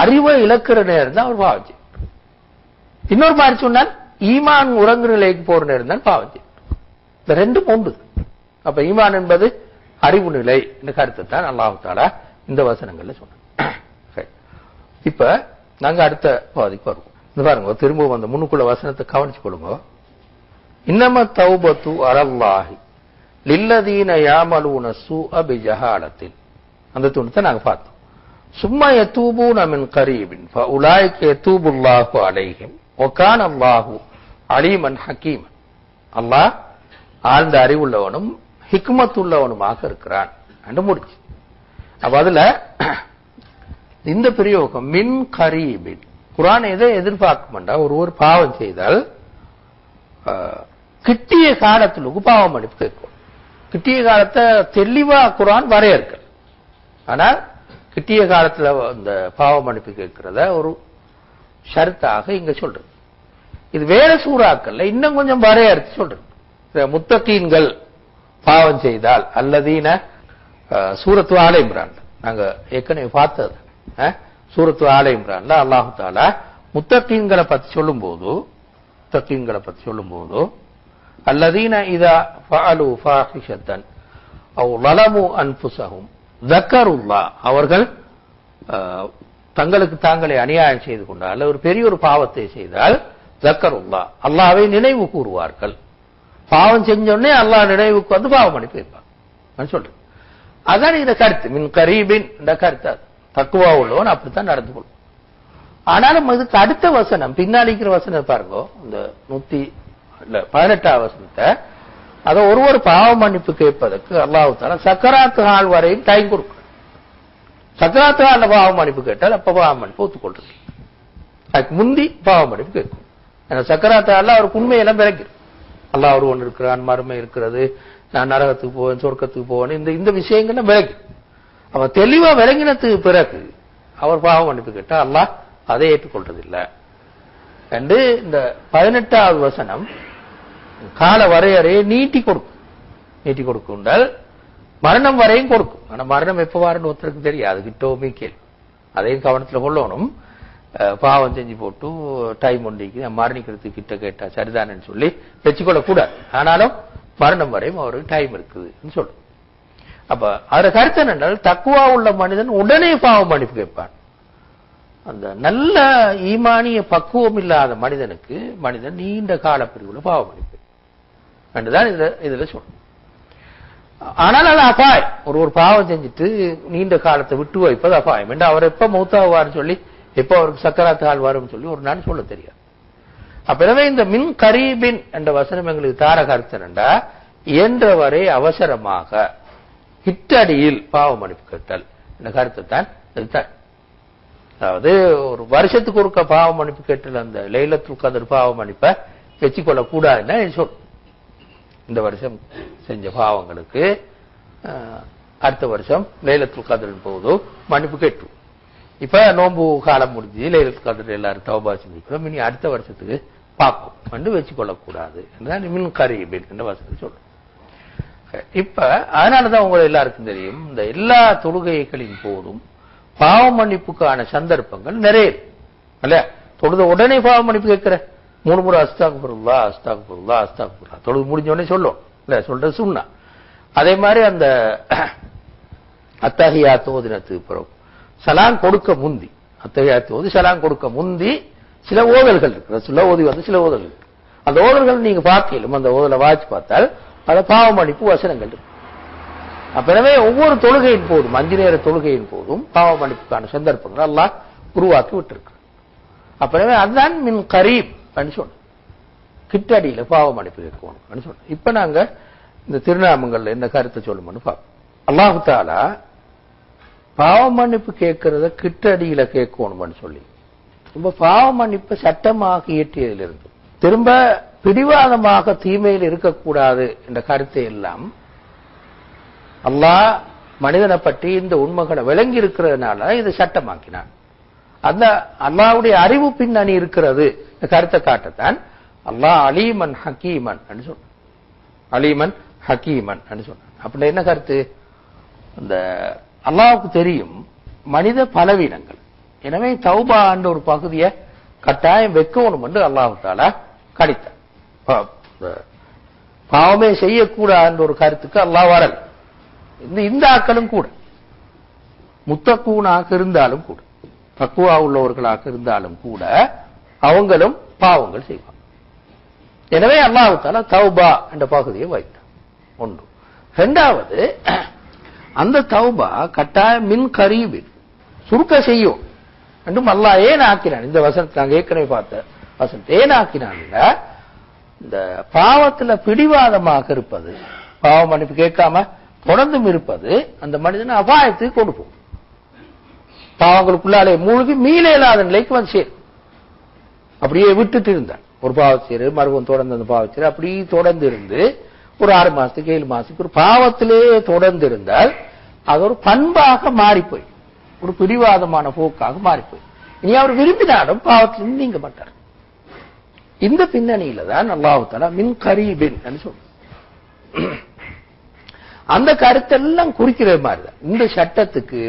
அறிவை இழக்கிற நேரம் தான் அவர் பாவம் இன்னொரு மாதிரி சொன்னால் ஈமான் உறங்கு நிலைக்கு போற நேரம் தான் பாவம் இந்த ரெண்டும் ஒன்று. அப்ப ஈமான் என்பது அறிவு நிலை இந்த கருத்தை தான் அல்லாஹ் இந்த வசனங்கள்ல சொன்னார் இப்ப நாங்க அடுத்த பாதிக்கு வருவோம். இந்த பாருங்க திரும்பவும் அந்த முன்னுக்குள்ள வசனத்தை கவனிச்சு கொள்ளுங்க. இன்னம தௌபத்து அரல்லாஹி லில்லதீன யாமலூன சூஅ பிஜஹாலத்தின் அந்த துணத்தை நாங்க பார்த்தோம். சும்மா யத்தூபூன மின் கரீபின் உலாய்க்கு எத்தூபுல்லாஹு அலைஹிம் வகான அல்லாஹு அலீமன் ஹக்கீமன் அல்லாஹ் ஆழ்ந்த அறிவுள்ளவனும் ஹிக்மத்துள்ளவனுமாக இருக்கிறான். என்று முடிச்சு. அப்ப அதுல இந்த பிரயோகம் மின் கரீபின். குரான் எதை எதிர்பார்க்கும்டா ஒரு ஒரு பாவம் செய்தால் ஆஹ், கிட்டிய காலத்திலுக்கு பாவம் மன்னிப்பு கேட்கும். கிட்டிய காலத்தை தெளிவா குரான் வரையறுக்கல். ஆனால் பித்திய காலத்தில் அந்த பாவ மன்னிப்பு கேட்கிறத ஒரு ஷருத்தாக இங்க சொல்றது. இது வேற சூறாக்கள்ல இன்னும் கொஞ்சம் வரையறுத்து சொல்றது. முத்தத்தீன்கள் பாவம் செய்தால் அல்லதீன சூரத்து ஆலயம்ரான் நாங்க ஏற்கனவே பார்த்தது. சூரத்து ஆலயம்ரான்ல அல்லாஹு தாலா முத்தத்தீன்களை பத்தி சொல்லும்போது முத்தத்தீன்களை பத்தி சொல்லும்போது அல்லதீன இதா ஃபஅலு ஃபாஹிஷத்தன் அவ் லலமு அன்புசகும் தக்கருல்லா. அவர்கள் தங்களுக்கு தாங்களே அநியாயம் செய்து கொண்டால் ஒரு பெரிய ஒரு பாவத்தை செய்தால் தக்கருல்லா. அல்லாவை நினைவு கூறுவார்கள். பாவம் செஞ்சோடனே அல்லாஹ் நினைவுக்கு வந்து பாவம் அனுப்பி வைப்பான் சொல்றேன். அதான் இந்த கருத்து. மின் கரீபின் இந்த கருத்து அது. தக்குவா உள்ளவன் அப்படித்தான் நடந்து கொள்ளும் ஆனாலும் இதுக்கு அடுத்த வசனம் பின்னாடிக்கிற வசனம் பாருங்க. இந்த நூத்தி பதினெட்டாம் வசனத்தை அதை ஒரு ஒரு பாவ மன்னிப்பு கேட்பதற்கு அல்லாஹு தாலா சக்கராத்து நாள் வரையும் டைம் கொடுக்கணும் சக்கராத்து நாள்ல பாவ மன்னிப்பு கேட்டால் அப்ப பாவ மன்னிப்பு ஒத்துக்கொள்றது அதுக்கு முந்தி பாவ மன்னிப்பு கேட்கும். ஏன்னா சக்கராத்து நாள்ல அவருக்கு உண்மையெல்லாம் விளக்கிடும் அல்லா ஒரு ஒன்று இருக்கிறான் மருமை இருக்கிறது நான் நரகத்துக்கு போவேன் சொர்க்கத்துக்கு போவேன் இந்த இந்த விஷயங்கள்லாம் விளங்கி அவன் தெளிவா விளங்கினத்துக்கு பிறகு அவர் பாவம் மன்னிப்பு கேட்டா அல்லாஹ் அதை ஏற்றுக்கொள்றதில்லை. என்று இந்த பதினெட்டாவது வசனம் கால வரையறையை நீட்டி கொடுக்கும். நீட்டி கொடுக்குண்டால் மரணம் வரையும் கொடுக்கும். ஆனால் மரணம் எப்போ வரணும் ஒருத்தருக்கு தெரியாது. கிட்டவுமே கேள்வி. அதையும் கவனத்துல கொள்ளணும். பாவம் செஞ்சு போட்டு டைம் ஒன்றிக்கு மரணிக்கிறதுக்கு கிட்ட கேட்டா சரிதானேன்னு சொல்லி வச்சுக்கொள்ளக்கூடாது. ஆனாலும் மரணம் வரையும் அவருக்கு டைம் இருக்குதுன்னு சொல்லும். அப்ப அதுல கருத்து என்னென்றால் தக்குவா உள்ள மனிதன் உடனே பாவம் மன்னிப்பு கேட்பான். அந்த நல்ல ஈமானிய பக்குவம் இல்லாத மனிதனுக்கு மனிதன் நீண்ட கால பிரிவுல பாவம் மன்னிப்பு என்றுதான் இதுல இதுல சொல்லும் ஆனால் அது அபாயம். ஒரு ஒரு பாவம் செஞ்சுட்டு நீண்ட காலத்தை விட்டு வைப்பது அபாயம். என்று அவர் எப்ப மௌத்தாவார்னு சொல்லி எப்போ அவருக்கு சக்கராத்து ஆள் வரும்னு சொல்லி ஒரு நாள் சொல்ல தெரியாது. அப்ப இந்த மின் கரீபின் என்ற வசனம் எங்களுக்கு தார கருத்து இயன்றவரை அவசரமாக ஹிட்டடியில் பாவம் மன்னிப்பு கேட்டல் என்ற கருத்தை தான் இதுதான் அதாவது ஒரு வருஷத்துக்கு ஒருக்க பாவம் அனுப்பி கேட்டல் அந்த லைலத்துல் கதர் பாவம் அனுப்ப வச்சுக்கொள்ளக்கூடாதுன்னா சொல். இந்த வருஷம் செஞ்ச பாவங்களுக்கு அடுத்த வருஷம் லைலத்துல் கதிரின் போது மன்னிப்பு கேட்டு இப்ப நோன்பு காலம் முடிஞ்சு லைலத்துல் கதிர் எல்லாரும் தவபா செஞ்சுக்கிறோம். இனி அடுத்த வருஷத்துக்கு பார்ப்போம். வந்து வச்சுக்கொள்ளக்கூடாது என்றுதான் மின் கரீபின் என்ற வசதி சொல்றோம் இப்ப அதனாலதான் உங்களை எல்லாருக்கும் தெரியும் இந்த எல்லா தொழுகைகளின் போதும் பாவ மன்னிப்புக்கான சந்தர்ப்பங்கள் நிறைய இல்லையா? தொழுத உடனே பாவ மன்னிப்பு கேட்கிற மூணு முறை அஸ்தாக்கு பொருளா அஸ்தாக்கு பொருளா அஸ்தாக்கு பொருளா தொழுது முடிஞ்ச உடனே சொல்லும். இல்ல சொல்றது சுண்ணா. அதே மாதிரி அந்த அத்தகையா தோதினத்துக்கு பிறகு சலான் கொடுக்க முந்தி அத்தகையா தோதி சலாம் கொடுக்க முந்தி சில ஓதல்கள் இருக்கு. சில ஓதி வந்து சில ஓதல்கள் அந்த ஓதல்கள் நீங்க பார்க்கலும் அந்த ஓதலை வாய்ச்சி பார்த்தால் பல பாவ மன்னிப்பு வசனங்கள் இருக்கு. அப்பவே ஒவ்வொரு தொழுகையின் போதும் அஞ்சு நேர தொழுகையின் போதும் பாவ மன்னிப்புக்கான சந்தர்ப்பங்கள் எல்லாம் உருவாக்கி விட்டுருக்கு அப்பவே அதுதான் மின் கரீப். சொன்ன கிட்டடியில பாவ மன்னிப்பு கேட்கணும் இப்ப நாங்க இந்த திருநாமங்கள்ல என்ன கருத்தை சொல்லணும்னு பார்ப்போம். அல்லாஹு தாலா பாவ மன்னிப்பு கேட்கறத கிட்டடியில கேட்கணும்னு சொல்லி. ரொம்ப பாவ மன்னிப்பு சட்டமாக இயற்றியதிலிருந்து. திரும்ப பிடிவாதமாக தீமையில் இருக்கக்கூடாது என்ற கருத்தை எல்லாம் அல்லாஹ் மனிதனை பற்றி இந்த உண்மைகளை விளங்கி இருக்கிறதுனால இதை சட்டமாக்கினான். அந்த அல்லாஹ்வுடைய அறிவு பின்னணி இருக்கிறது. இந்த கருத்தை காட்டத்தான். அல்லாஹ் அலீமன் ஹக்கீமன் சொன்ன அலீமன் ஹக்கீமன் சொன்னான். அப்படி என்ன கருத்து? இந்த அல்லாவுக்கு தெரியும் மனித பலவீனங்கள். எனவே தௌபா என்ற ஒரு பகுதியை கட்டாயம் வைக்கணும் என்று அல்லாஹு தாலா கணித்தார். பாவமே செய்யக்கூடாது ஒரு கருத்துக்கு அல்லாஹ் வரல. இந்த இந்த ஆக்களும் கூட. முத்தக்கூனாக இருந்தாலும் கூட. தக்குவா உள்ளவர்களாக இருந்தாலும் கூட அவங்களும் பாவங்கள் செய்வாங்க. எனவே அல்லாஹு தௌபா என்ற பகுதியை வைத்தான் ஒன்று. இரண்டாவது அந்த தௌபா கட்டாயம் மின் கரீபின் சுருக்க செய்யும். என்றும் அல்லாஹ் ஏன் ஆக்கினான்? இந்த வசனத்தை நாங்கள் ஏற்கனவே பார்த்த வசனத்தை. ஏன் ஆக்கினான் இந்த பாவத்துல பிடிவாதமாக இருப்பது பாவ மன்னிப்பு கேட்காம தொடர்ந்தும் இருப்பது அந்த மனிதனை அபாயத்துக்கு கொண்டு போகும். பாவங்களுக்குள்ளாலே மூழ்கி மீள இயலாத நிலைக்கு வந்து சேரும். அப்படியே விட்டுட்டு இருந்தான். ஒரு பாவச்சீரு மருவம் தொடர்ந்து அந்த பாவச்சேர் அப்படி தொடர்ந்து இருந்து ஒரு ஆறு மாசத்துக்கு ஏழு மாசத்துக்கு ஒரு பாவத்திலே தொடர்ந்து இருந்தால் அது ஒரு பண்பாக மாறிப்போய் ஒரு பிடிவாதமான போக்காக மாறிப்போய். இனி அவர் விரும்பினாலும் பாவத்திலிருந்து நீங்க மாட்டார். இந்த பின்னணியில தான் அல்லாஹு மின் கரீபின் என்று அந்த கருத்தெல்லாம் குறிக்கிற மாதிரி தான். இந்த சட்டத்துக்கு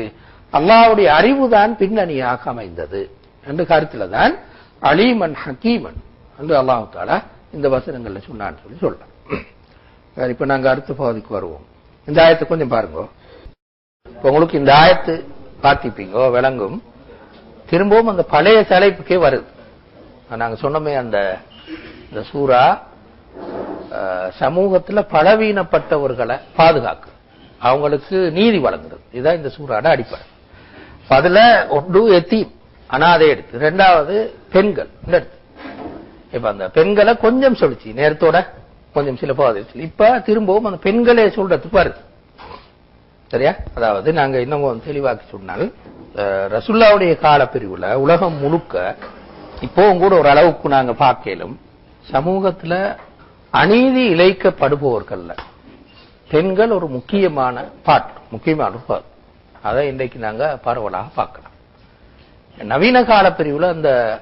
அல்லாவுடைய அறிவுதான் பின்னணியாக அமைந்தது என்ற கருத்துல தான் அலீமன் ஹக்கீமன் என்று அல்லாஹு தாலா இந்த வசனங்கள்ல சொன்னான்னு சொல்லி சொல்றேன். இப்ப நாங்க அடுத்த பகுதிக்கு வருவோம். இந்த ஆயத்தை கொஞ்சம் பாருங்க. இப்ப உங்களுக்கு இந்த ஆயத்து பார்த்திப்பீங்கோ விளங்கும். திரும்பவும் அந்த பழைய தலைப்புக்கே வருது. நாங்க சொன்னோமே அந்த இந்த சூரா அஹ், சமூகத்துல பலவீனப்பட்டவர்களை பாதுகாக்கு அவங்களுக்கு நீதி வழங்குறது. இதுதான் இந்த சூறாட அடிப்படை. அதுல ஒன்று எத்தீம் அனாதை எடுத்து. ரெண்டாவது பெண்கள் எடுத்து இப்ப அந்த பெண்களை கொஞ்சம் சொல்லிச்சு நேரத்தோட கொஞ்சம் சில பாதை இப்ப திரும்பவும் அந்த பெண்களே சொல்றதுக்கு வருது சரியா? அதாவது நாங்க இன்னும் கொஞ்சம் தெளிவாக்கி சொன்னால் ரசுல்லாவுடைய ரசுல்லாவுடைய காலப்பிரிவுல உலகம் முழுக்க இப்போவும் கூட ஒரு அளவுக்கு நாங்க பார்க்கலும் சமூகத்துல அநீதி இழைக்கப்படுபவர்கள்ல பெண்கள் ஒரு முக்கியமான பாட்டு முக்கியமான பாட்டு அதை இன்றைக்கு நாங்க பரவலாக பார்க்கலாம். நவீன கால பிரிவுல அந்த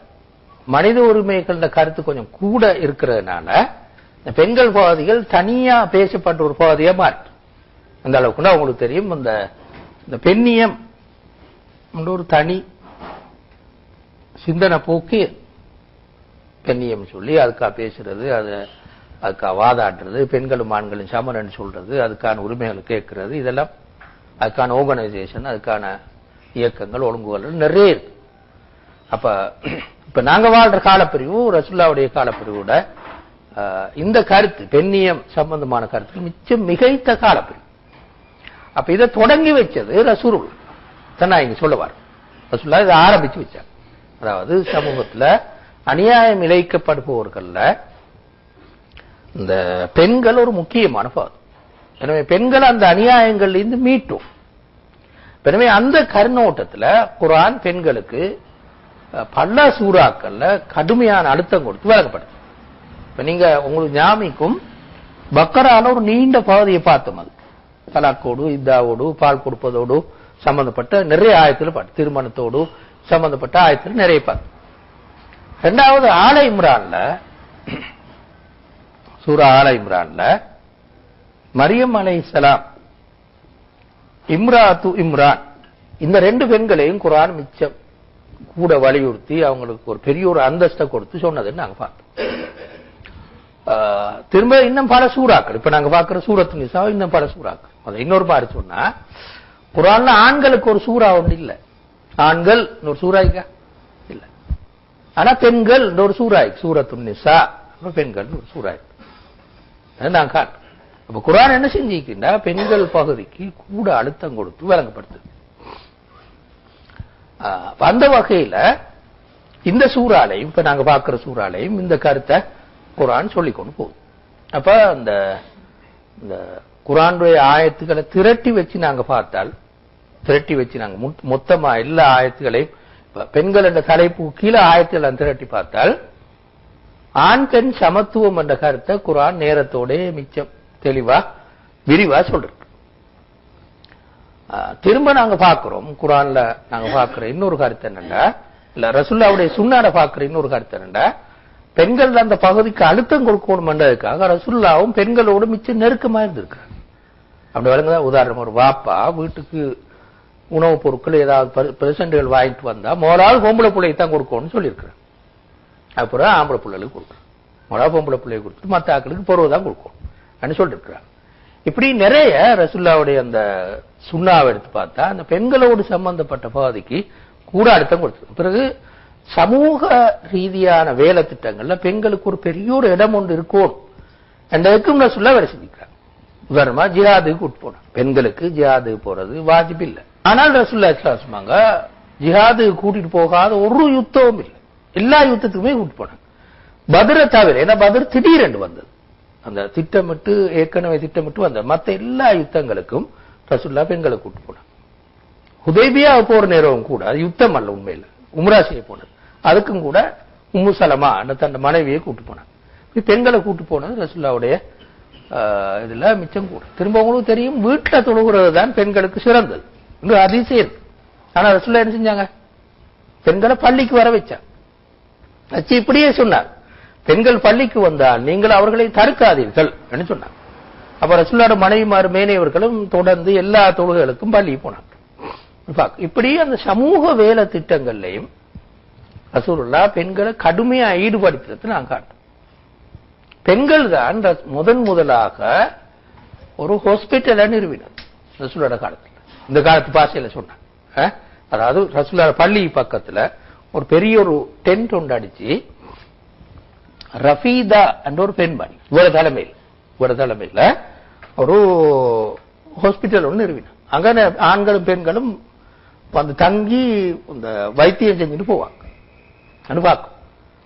மனித உரிமைகள கருத்து கொஞ்சம் கூட இருக்கிறதுனால இந்த பெண்கள் பகுதிகள் தனியா பேசப்பட்ட ஒரு பகுதியா மாறிட்டு. அந்த அளவுக்கு உங்களுக்கு தெரியும் இந்த இந்த பெண்ணியம் ஒரு தனி சிந்தனை போக்கு பெண்ணியம் சொல்லி அதுக்கா பேசுறது அது அதுக்கா வாதாடுறது பெண்களும் ஆண்களும் சமரன் சொல்றது அதுக்கான உரிமைகளை கேட்கறது இதெல்லாம் அதுக்கான ஆர்கனைசேஷன் அதுக்கான இயக்கங்கள் ஒழுங்குகள் நிறைய இருக்கு. அப்ப இப்ப நாங்க வாழ்ற காலப்பிரிவு ரசுல்லாவுடைய காலப்பிரிவோட இந்த கருத்து பெண்ணியம் சம்பந்தமான கருத்து மிச்சம் மிகைத்த காலப்பிரிவு. அப்ப இதை தொடங்கி வச்சது ரசூருள் தான் இங்க சொல்லுவார். ரசுல்லா இதை ஆரம்பிச்சு வச்சார். அதாவது சமூகத்துல அநியாயம் இழைக்கப்படுபவர்கள்ல இந்த பெண்கள் ஒரு முக்கியமான பாதம் எனவே பெண்கள் அந்த அநியாயங்கள்ல இருந்து மீட்டும். எனவே அந்த கருணோட்டத்தில் குரான் பெண்களுக்கு பல சூறாக்கள்ல கடுமையான அழுத்தம் கொடுத்து வழங்கப்படுது. இப்ப நீங்க உங்களுக்கு ஞாமிக்கும் பக்கரால ஒரு நீண்ட பகுதியை பார்த்தோம் அது. தலாக்கோடு இத்தாவோடு பால் கொடுப்பதோடு சம்பந்தப்பட்ட நிறைய ஆயத்தில் பார்த்து திருமணத்தோடு சம்பந்தப்பட்ட ஆயத்தில் நிறைய பார்த்து ரெண்டாவது ஆலை இம்ரான்ல சூரா ஆலை இம்ரான்ல மரியம் அலை சலாம் இம்ராத்து இம்ரான் இந்த ரெண்டு பெண்களையும் குரான் மிச்சம் கூட வலியுறுத்தி அவங்களுக்கு ஒரு பெரிய ஒரு அந்தஸ்தை கொடுத்து சொன்னதுன்னு நாங்க பார்த்தோம். திரும்ப இன்னும் பல சூறாக்கள். இப்ப நாங்க பாக்குற சூரத்து நிசா இன்னும் பல சூறாக்கள். அதை இன்னொரு மாதிரி சொன்னா குரான்ல ஆண்களுக்கு ஒரு சூறா ஒன்று இல்ல. ஆண்கள் இன்னொரு சூறாய்க்கா இல்ல. ஆனா பெண்கள் இன்னொரு சூறாய் சூரத்து நிசா பெண்கள் ஒரு சூறாய் இருக்கு. அது நான் காட்டுறேன். அப்ப குரான் என்ன செஞ்சிருக்கின்றா பெண்கள் பகுதிக்கு கூட அழுத்தம் கொடுத்து விளங்கப்படுத்துது அந்த வகையில இந்த சூறாலையும் இப்ப நாங்க பார்க்கிற சூறாலையும் இந்த கருத்தை குரான் சொல்லிக்கொண்டு போகுது. அப்ப அந்த இந்த குரானுடைய ஆயத்துக்களை திரட்டி வச்சு நாங்க பார்த்தால் திரட்டி வச்சு நாங்க மொத்தமா எல்லா ஆயத்துகளையும் பெண்கள் என்ற தலைப்பு கீழே ஆயத்துகளை திரட்டி பார்த்தால் ஆண் பெண் சமத்துவம் என்ற கருத்தை குரான் நேரத்தோட மிச்சம் தெளிவா விரிவா சொல்றேன் ஆஹ், திரும்ப நாங்க பார்க்கிறோம். குரான்ல நாங்க பார்க்கிற இன்னொரு கருத்து என்னண்டா இல்ல ரசுல்லாவுடைய சுண்ணாட பார்க்கிற இன்னொரு கருத்து என்னண்டா பெண்கள் அந்த பகுதிக்கு அழுத்தம் கொடுக்கணும்ன்றதுக்காக ரசுல்லாவும் பெண்களோடு மிச்சம் நெருக்கமா இருந்திருக்காங்க. அப்படி வழங்குதா? உதாரணம் ஒரு வாப்பா வீட்டுக்கு உணவுப் பொருட்கள் ஏதாவது பிரசன்ட்கள் வாங்கிட்டு வந்தா முதலாவது பொம்பளை பிள்ளைக்கு தான் கொடுக்கணும்னு சொல்லியிருக்கிறேன் அப்புறம் ஆம்பளை பிள்ளைகளுக்கு கொடுக்குறேன் முதலாவது பொம்பளை பிள்ளையை கொடுத்துட்டு மற்ற ஆக்களுக்கு பொருள் தான் கொடுக்கணும். அப்படின்னு சொல்லியிருக்கிறாங்க இப்படி நிறைய ரசுல்லாவுடைய அந்த சுண்ணாவை எடுத்து பார்த்தா அந்த பெண்களோடு சம்பந்தப்பட்ட பகுதிக்கு கூட அழுத்தம் கொடுத்து பிறகு சமூக ரீதியான வேலை திட்டங்கள்ல பெண்களுக்கு ஒரு பெரிய ஒரு இடம் ஒன்று இருக்கும். என்றதுக்கும் ரசுல்லா வேலை செஞ்சுக்கிறாங்க உதாரணமா ஜிஹாதுக்கு உட்போனோம் பெண்களுக்கு ஜிஹாது போறது வாஜிப் இல்லை. ஆனால் ரசுல்லா இஸ்லாம் சொன்னாங்க ஜிஹாது கூட்டிட்டு போகாத ஒரு யுத்தமும் இல்லை. எல்லா யுத்தத்துக்குமே கூட்டிட்டு போனாங்க. பதிரை தவிர ஏன்னா பதிர் திடீரென்று வந்தது. அந்த திட்டமிட்டு ஏற்கனவே திட்டமிட்டு வந்த மத்த எல்லா யுத்தங்களுக்கும் ரசுல்லா பெண்களை கூட்டு போனார் உதேபியா போற நேரம் கூட அது யுத்தம் அல்ல உண்மையில். உம்ரா செய்ய போனது. அதுக்கும் கூட உம்மு சலமா தன் மனைவியை கூட்டு போனாங்க. பெண்களை கூட்டு போனது ரசுல்லாவுடைய ஆஹ், இதுல மிச்சம் கூட. திரும்ப உங்களுக்கு தெரியும் வீட்டில் தொழுகிறது தான் பெண்களுக்கு சிறந்தது. இன்னும் அதிசயம் இருக்கு. ஆனா ரசுல்லா என்ன செஞ்சாங்க? பெண்களை பள்ளிக்கு வர வச்சா அச்சு இப்படியே சொன்னார். பெண்கள் பள்ளிக்கு வந்தால் நீங்கள் அவர்களை தடுக்காதீர்கள் என்று சொன்னாங்க. அப்ப ரசுல்லாட மனைவிமார் மேனையவர்களும் தொடர்ந்து எல்லா தொழுகைகளுக்கும் பள்ளி போனாங்க. இப்படி அந்த சமூக வேலை திட்டங்கள்லையும் ரசூலுல்லா பெண்களை கடுமையா ஈடுபடுத்துறது நான் காட்டுறேன். பெண்கள் தான் முதன் முதலாக ஒரு ஹாஸ்பிட்டலை நிறுவினர் ரசூலோட காலத்துல. இந்த காலத்து பாஷையில சொன்னாங்க. அதாவது ரசூலோட பள்ளி பக்கத்துல ஒரு பெரிய ஒரு டென்ட் ஒன்று அடிச்சு ரஃபீதா என்ற ஒரு பெண்மணி. இவர தலைமையில். இவர தலைமையில் ஒரு ஹாஸ்பிட்டல் ஒன்று நிறுவினார். அங்கே ஆண்களும் பெண்களும் வந்து தங்கி இந்த வைத்தியம் செஞ்சுட்டு போவாங்க. அனுபாக்கும்.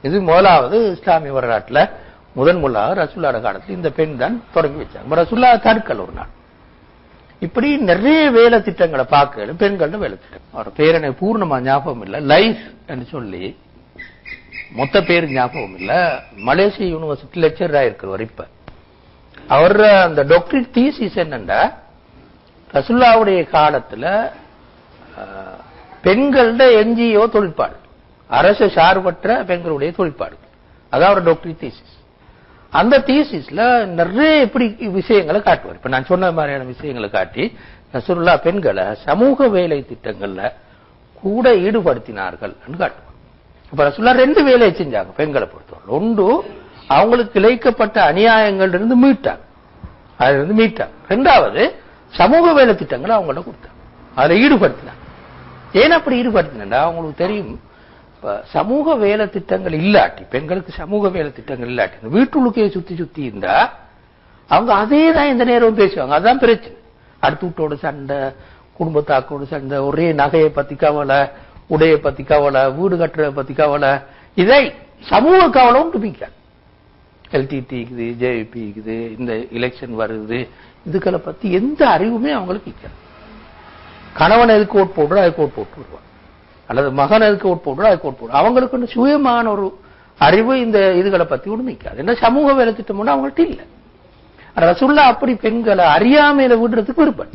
இது முதலாவது இஸ்லாமிய வரலாற்றில் முதன் முதலாக ரசுல்லாட காலத்தில் இந்த பெண் தான் தொடங்கி வச்சாங்க. ரசுல்லா தடுக்கல் ஒரு நாள். இப்படி நிறைய வேலை திட்டங்களை பார்க்க பெண்கள்ட்ட வேலை திட்டம். அவர் பேர் எனக்கு பூர்ணமா ஞாபகம் இல்லை. லைஃப் என்று சொல்லி மொத்த பேர் ஞாபகம் இல்ல. மலேசிய யூனிவர்சிட்டி லெக்சரா இருக்கிறவர் இப்ப. அவர் அந்த டாக்டரேட் தீசிஸ் என்னண்டா? ரசுல்லாவுடைய காலத்துல பெண்களோட என்ஜிஓ தொழிற்பாடு. அரசு சார்பற்ற பெண்களுடைய தொழிற்பாடு. அதான் அவர் டாக்டரேட் தீசிஸ் அந்த தீசிஸ்ல நிறைய இப்படி விஷயங்களை காட்டுவார். இப்ப நான் சொன்ன மாதிரியான விஷயங்களை காட்டி ரசுல்லா பெண்களை சமூக வேலை திட்டங்கள்ல கூட ஈடுபடுத்தினார்கள் காட்டுவார். அப்ப ரசுல்லா ரெண்டு வேலையை செஞ்சாங்க பெண்களை பொறுத்தவரை. ஒன்று அவங்களுக்கு இழைக்கப்பட்ட அநியாயங்கள் இருந்து மீட்டாங்க. அதுல இருந்து மீட்டாங்க. ரெண்டாவது சமூக வேலை திட்டங்களை அவங்கள்ட்ட கொடுத்தாங்க. அதில் ஈடுபடுத்தினாங்க. ஏன் அப்படி ஈடுபடுத்தினா அவங்களுக்கு தெரியும் இப்ப சமூக வேலை திட்டங்கள் இல்லாட்டி பெண்களுக்கு சமூக வேலை திட்டங்கள் இல்லாட்டி இந்த வீட்டுள்ளுக்கே சுத்தி சுத்தி இருந்தா அவங்க அதே தான் இந்த நேரம் பேசுவாங்க. அதான் பிரச்சனை. அடுத்த வீட்டோட சண்டை குடும்பத்தாக்கோட சண்டை ஒரே நகையை பத்தி கவலை உடைய பத்தி கவலை வீடு கட்டுறத பத்தி கவலை இதை சமூக கவலை உண்டு பிக்காது எல்டிடி இருக்குது ஜேவிபி இருக்குது இந்த எலெக்ஷன் வருது இதுக்களை பத்தி எந்த அறிவுமே அவங்களுக்கு இருக்காது கணவன் எதுக்கு ஓட் போடுறோம் அதுக்கு ஓட் போட்டு வருவான் அல்லது மகன் எதுக்கு ஓட் போடுறோம் அதுக்கு ஓட் போடுவோம் அவங்களுக்கு சுயமான ஒரு அறிவு இந்த இதுகளை பத்தி ஒன்று நிற்காது என்ன சமூக வேலை திட்டம்னா அவங்கள்ட்ட இல்ல. ரசுல்லா அப்படி பெண்களை அறியாமையில விடுறதுக்கு விருப்பம்.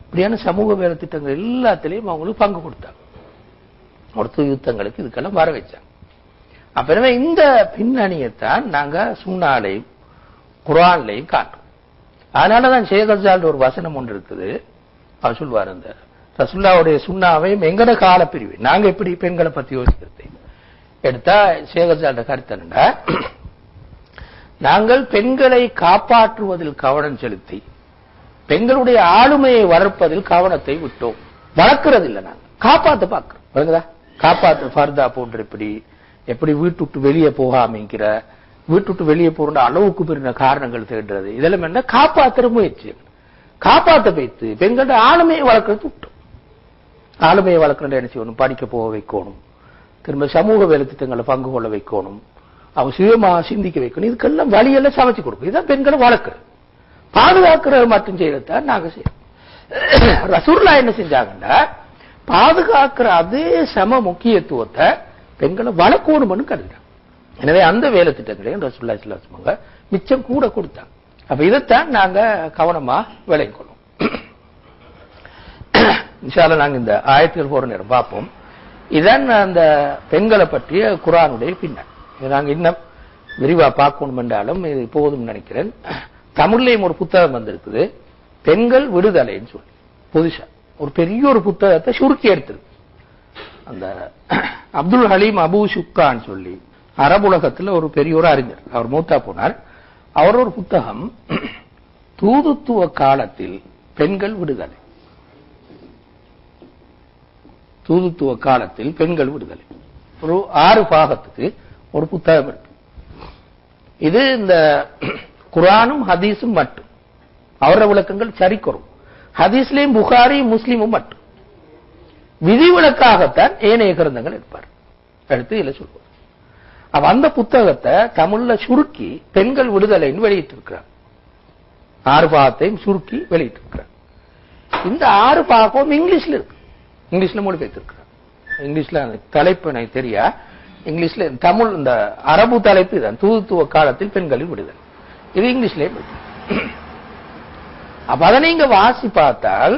இப்படியான சமூக வேலை திட்டங்கள் எல்லாத்திலையும் அவங்களுக்கு பங்கு கொடுத்தாங்க. மருத்துவ யுத்தங்களுக்கு இதுக்கெல்லாம் வர வச்சாங்க. அப்புறமே இந்த பின்னணியைத்தான் நாங்க சுண்ணாலையும் குரான்லையும் காட்டுறோம். அதனாலதான் சேகர்ஜால் ஒரு வசனம் ஒன்று இருக்குது. அவர் சொல்வார் அந்த ரசுல்லாவுடைய சுண்ணாவையும் எங்கட கால பிரிவு நாங்க எப்படி பெண்களை பத்தி யோசிக்கிறது? எடுத்தா சேகர்ஜால கருத்து நாங்கள் பெண்களை காப்பாற்றுவதில் கவனம் செலுத்தி பெண்களுடைய ஆளுமையை வளர்ப்பதில் கவனத்தை விட்டோம். வளர்க்கிறது இல்ல நாங்க காப்பாற்ற பாக்குறோம் காப்பாத்து ஃபர்தா போன்ற இப்படி. எப்படி வீட்டு விட்டு வெளியே போகாமிங்கிற. வீட்டு விட்டு வெளியே போற அளவுக்கு பெரிய காரணங்கள் தேடுறது. இதெல்லாம் என்ன? காப்பாத்துற முயற்சி. காப்பாத்த வைத்து பெண்களோட ஆளுமையை வளர்க்கறது விட்டோம் ஆளுமையை வளர்க்கணும் என்ன செய்யணும்? படிக்க போக வைக்கணும். திரும்ப சமூக வேலை திட்டங்களை பங்கு கொள்ள வைக்கணும். அவங்க சுயமா சிந்திக்க வைக்கணும். இதுக்கெல்லாம் வழியெல்லாம் சமைச்சு கொடுக்கும் இதுதான் பெண்களை வளர்க்குறது பாதுகாக்கிறது மட்டும் செய்யறதான் நாங்க செய்யறோம். ரசூர்லா என்ன செஞ்சாங்கன்னா பாதுகாக்கிற அதே சம முக்கியத்துவத்தை பெண்களை வளர்க்கணும்னு கருதுறாங்க. எனவே அந்த வேலை திட்டங்களையும் மிச்சம் கூட கொடுத்தாங்க. அப்ப இதைத்தான் நாங்க கவனமா விளங்கி நாங்க இந்த ஆயத்துகள் போற நேரம் பார்ப்போம். இதான் அந்த பெண்களை பற்றிய குரானுடைய பின்னர் இதை நாங்க இன்னும் விரிவா பார்க்கணும் என்றாலும் இது போதும் நினைக்கிறேன். தமிழ்லையும் ஒரு புத்தகம் வந்திருக்குது. பெண்கள் விடுதலைன்னு சொல்லி. புதுசா. ஒரு பெரிய ஒரு புத்தகத்தை சுருக்கி எடுத்திருக்கு அந்த அப்துல் ஹலீம் அபு சுக்கான்னு சொல்லி அரபுலகத்துல ஒரு பெரிய ஒரு அறிஞர். அவர் மூத்தா போனார். அவர் ஒரு புத்தகம் தூதுத்துவ காலத்தில் பெண்கள் விடுதலை. தூதுத்துவ காலத்தில் பெண்கள் விடுதலை. ஒரு ஆறு பாகத்துக்கு ஒரு புத்தகம் இருக்கு. இது இந்த குரானும் ஹதீஸும் மட்டும். அவர விளக்கங்கள் சரிக்குறும். ஹதீஸ்லேயும் புகாரி முஸ்லீமும் மட்டும். விதிவிலக்காகத்தான் ஏனைய கிரந்தங்கள் எடுப்பார் எடுத்து இதுல சொல்வார் அவ அந்த புத்தகத்தை தமிழ்ல சுருக்கி பெண்கள் விடுதலைன்னு வெளியிட்டிருக்கிறார் ஆறு பாகத்தையும் சுருக்கி வெளியிட்டிருக்கிறார் இந்த ஆறு பாகம் இங்கிலீஷ்ல இருக்கு. இங்கிலீஷ்ல மொழிபெயர்த்திருக்கிறார் இங்கிலீஷ்ல தலைப்பு எனக்கு தெரியா? இங்கிலீஷ்ல தமிழ் இந்த அரபு தலைப்பு தான் தூதுத்துவ காலத்தில் பெண்களின் விடுதலை. இது இங்கிலீஷ்லேயே அப்ப அதை நீங்க வாசி பார்த்தால்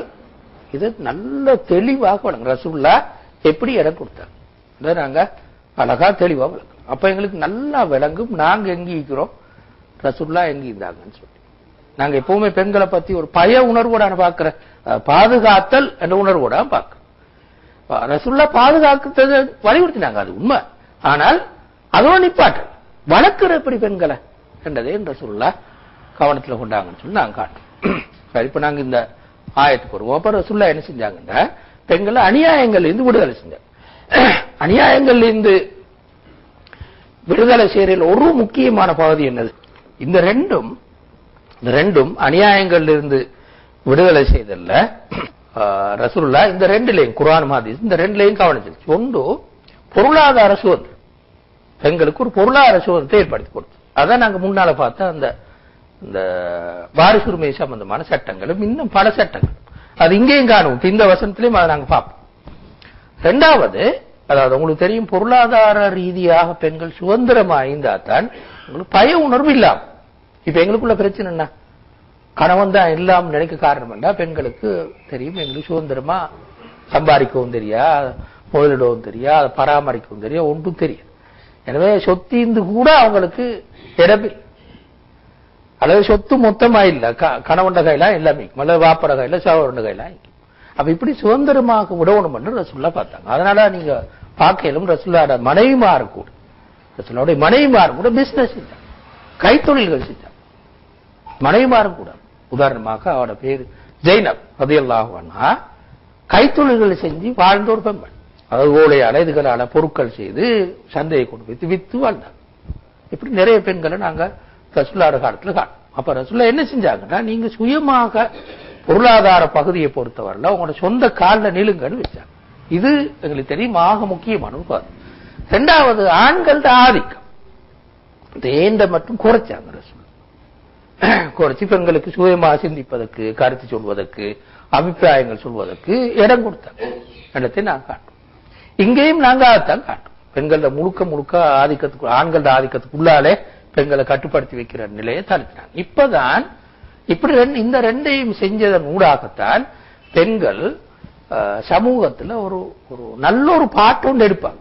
இது நல்ல தெளிவாக வழங்கும். ரசகுல்லா எப்படி இடம் கொடுத்தாங்க நாங்க அழகா தெளிவா வழங்கும் அப்ப எங்களுக்கு நல்லா விளங்கும். நாங்க எங்க இருக்கிறோம்? ரசகுல்லா எங்க இருந்தாங்கன்னு சொல்லி. நாங்க எப்பவுமே பெண்களை பத்தி ஒரு பய உணர்வோட நான் பாதுகாத்தல் என்ற உணர்வோட நான் ரசுல்லா பாதுகாக்கிறது வலியுறுத்தினாங்க. அது உண்மை. ஆனால் அதோட நிப்பாட்டல். வளர்க்கிற எப்படி பெண்களை? என்றதே ரசுல்லா கவனத்தில் கொண்டாங்கன்னு சொல்லி நாங்க காட்டுறோம் சரி இப்ப நாங்க இந்த ஆயத்துக்கு வருவோம். அப்ப ரசுல்லா என்ன செஞ்சாங்கன்னா பெண்களை அநியாயங்கள்ல இருந்து விடுதலை செஞ்சாங்க. அநியாயங்கள்ல இருந்து விடுதலை செய்யறதில் ஒரு முக்கியமான பகுதி என்னது? இந்த ரெண்டும் இந்த ரெண்டும் அநியாயங்கள்ல இருந்து விடுதலை செய்தல்ல. ரசூல்லா இந்த ரெண்டுலையும் குரான் மாதிரி இந்த ரெண்டுலையும் கவனிச்சிருச்சு. ஒன்று பொருளாதார சுதந்திரம் பெண்களுக்கு ஒரு பொருளாதார சுதந்திரத்தை ஏற்படுத்தி கொடுத்து அதான் நாங்க முன்னால பார்த்தா அந்த இந்த வாரிசுரிமை சம்பந்தமான சட்டங்களும் இன்னும் பல சட்டங்கள் அது இங்கேயும் காணும் இந்த வசனத்திலையும் அதை நாங்க பார்ப்போம். ரெண்டாவது அதாவது உங்களுக்கு தெரியும் பொருளாதார ரீதியாக பெண்கள் சுதந்திரமா தான் உங்களுக்கு பய உணர்வு இல்லாம இப்ப எங்களுக்குள்ள பிரச்சனை என்ன? கணவன் தான் இல்லாமல் நினைக்க காரணம் என்ன? பெண்களுக்கு தெரியும் எங்களுக்கு சுதந்திரமா சம்பாதிக்கவும் தெரியா முதலிடவும் தெரியா அதை பராமரிக்கவும் தெரியா ஒன்றும் தெரியும் எனவே சொத்திந்து கூட அவங்களுக்கு இடமில்லை. அல்லது சொத்து மொத்தமா இல்ல. க- கணவன்ட கையில எல்லாமே மல்ல அல்லது வாப்பட கையில சகோதரன் கையில. இருக்கும். அப்ப இப்படி சுதந்திரமாக உடவணும் என்று ரசுல்லா பார்த்தாங்க. அதனால நீங்க பார்க்கலும் ரசுல்லாட மனைவிமாறு கூட ரசுல்லாவுடைய மனைவிமாறு கூட பிசினஸ் இல்லை. கைத்தொழில்கள் செஞ்சாங்க மனைவிமாரும் கூட. உதாரணமாக அவட பேரு ஜெய்னப் ரதியல்லாஹு கைத்தொழில்கள் செஞ்சு வாழ்ந்த ஒரு பெண்மண். அதாவது ஓலையால இதுகளால பொருட்கள் செய்து சந்தையை கொண்டு வைத்து வித்து வாழ்ந்தாங்க இப்படி நிறைய பெண்களை நாங்க ரசுல்லாட காலத்தில் காணும் அப்ப ரசுல்லா என்ன செஞ்சாங்கன்னா நீங்க சுயமாக பொருளாதார பகுதியை பொறுத்தவரையில் உங்களோட சொந்த காலில் நிலுங்கன்னு வச்சாங்க. இது எங்களுக்கு தெரியும் ஆக முக்கியமான ஒரு பகுதி ரெண்டாவது ஆண்கள் ஆதிக்கம். இந்த மட்டும் குறைச்சாங்க ரசூல். குறைச்சி பெண்களுக்கு சுயமாக சிந்திப்பதற்கு கருத்து சொல்வதற்கு அபிப்பிராயங்கள் சொல்வதற்கு இடம் கொடுத்தாங்க. இடத்தை நான் காட்டும். இங்கேயும் நாங்கள் அதைத்தான் காட்டும். பெண்கள முழுக்க முழுக்க ஆதிக்கத்துக்கு ஆண்கள ஆதிக்கத்துக்குள்ளாலே பெண்களை கட்டுப்படுத்தி வைக்கிற நிலையை தடுக்கிறாங்க இப்பதான் இப்படி ரெண்டு- இந்த ரெண்டையும் செஞ்சதன் ஊடாகத்தான் பெண்கள் சமூகத்தில் ஒரு ஒரு நல்ல ஒரு பாட்டு ஒன்று எடுப்பாங்க.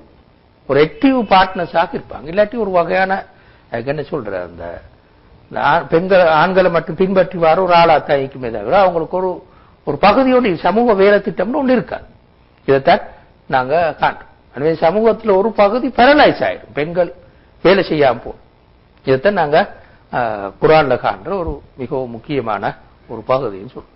ஒரு ஆக்டிவ் பார்ட்னர்ஸாக இருப்பாங்க. இல்லாட்டி ஒரு வகையான என்ன சொல்ற அந்த பெண்கள் ஆண்களை மட்டும் பின்பற்றி வர ஒரு ஆளா தயக்குமே தவிர அவங்களுக்கு ஒரு ஒரு பகுதியோடு சமூக வேலை திட்டம்னு ஒன்று இருக்காது. இதைத்தான் நாங்கள் காண்றோம். எனவே சமூகத்தில் ஒரு பகுதி பேரலைஸ் ஆயிடும். பெண்கள் வேலை செய்யாமல் போகும் இதைத்தான் நாங்க அஹ், காண்ற ஒரு மிகவும் முக்கியமான ஒரு பகுதின்னு சொல்றோம்.